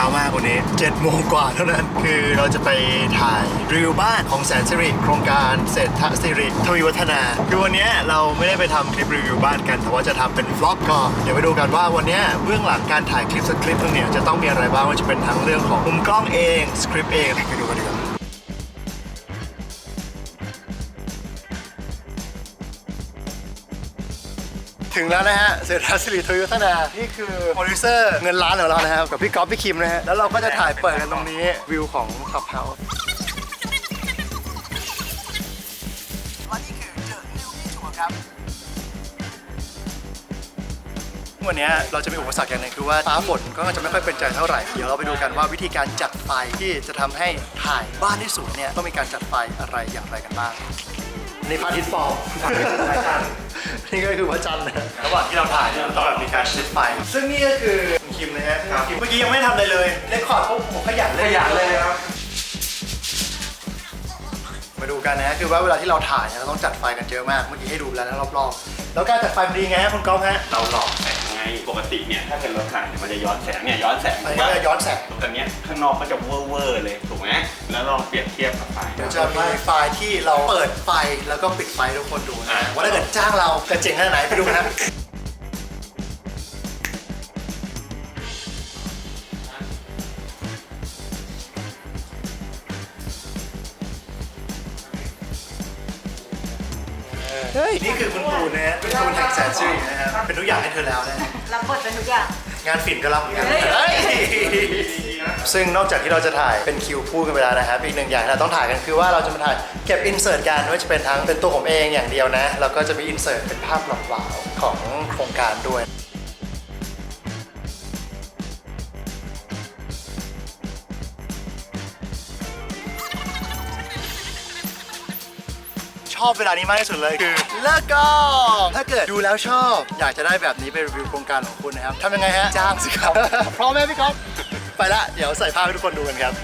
ช้ามากวันนี้7โมงกว่าเท่านั้น คือเราจะไปถ่ายรีวิวบ้านของแสนสิริโครงการเศรษฐสิริทวีวัฒนาคือวันนี้เราไม่ได้ไปทำคลิปรีวิวบ้านกัน แต่ว่าจะทำเป็นฟล็อกก็เดี๋ยวไปดูกันว่าวันนี้เบื้องหลังการถ่ายคลิปสักคลิปนึงเนี่ยจะต้องมีอะไรบ้างว่าจะเป็นทั้งเรื่องของมุมกล้องเองสคริปต์เองไปดูกันดีกว่า ถึงแล้วนะฮะเศรษฐาสิริทวีวัฒนา นี่คือโปรดิวเซอร์เงินล้านของเรานะครับกับพี่ก๊อฟพี่คิมนะฮะแล้วเราก็จะถ่ายเปิดกันตรงนี้วิวของขับเฮาส์และนี่คือเดอะนิวมี่ทัวร์ครับวันนี้เราจะมีอุปสรรคอย่างหนึ่งคือว่าฟ้าฝนก็จะไม่ค่อยเป็นใจเท่าไหร่ เดี๋ยวเราไปดูกันว่าวิธีการจัดไฟที่จะทำให้ถ่ายบ้านที่สวยเนี่ยต้องมีการจัดไฟอะไรอย่างไรกันบ้างนี่พระอาทิตย์ฟอล นี่ก็คือพระจันทร์นะระหว่างที่เราถ่ายเนี่ยเราต้องแบบมีการชิดไฟซึ่งนี่ก็คือคุณคิมนะฮะคุณคิมเมื่อกี้ยังไม่ทำอะไรเลยเลคคอร์ดปุ๊บผมขยันเลยขยันเลย ดูกันนะฮะคือว่าเวลาที่เราถ่ายเนี่ยเราต้องจัดไฟกันเยอะมากเมื่อกี้ให้ดูแล้วนะรอบๆแล้วการจัดไฟมันดีไงฮะคุณก๊อฟฮะ เราหลอกแสงไงปกติเนี่ยถ้าเกิดเราถ่ายเนี่ยมันจะย้อนแสงเนี่ยย้อนแสงอันนี้ก็จะย้อนแสง ตอนเนี้ยข้างนอกก็จะเวอร์เวอร์เลยถูกไหมแล้วลองเปรียบเทียบกับไฟเดี๋ยวจะมีไฟล์ที่เราเปิดไฟแล้วก็ปิดไฟให้ทุกคนดูนะอ่าว่าถ้าเกิดจ้างเราจะเจ๋งขนาดไหนไปดูกันนะ เฮ้ย นี่คือคุณปูนะฮะเป็นคนแห่งแสนสิรินะครับเป็นทุกอย่างให้เธอแล้วนะรับบทเป็นทุกอย่าง งานฝิ่นก็รับเหมือนกันเฮ้ย เฮ้ยซึ่งนอกจากที่เราจะถ่ายเป็นคิวพูดกันไปแล้วนะครับอีกหนึ่งอย่างที่เราต้องถ่ายกันคือว่าเราจะมาถ่ายเก็บอินเสิร์ตกันว่าจะเป็นทั้งเป็นตัวผมเองอย่างเดียวนะแล้วก็จะมีอินเสิร์ตเป็นภาพหลอกๆของโครงการด้วย อบเวลานี้มากที่สุดเลยคือเลิกกองถ้าเกิดดูแล้วชอบ อยากจะได้แบบนี้ไปรีวิวโครงการของคุณนะครับทำยังไงฮะจ้างสิครับพร้อมไหมพี่ก๊อฟไปละเดี๋ยวใส่ภาพให้ทุกคนดูกันครับ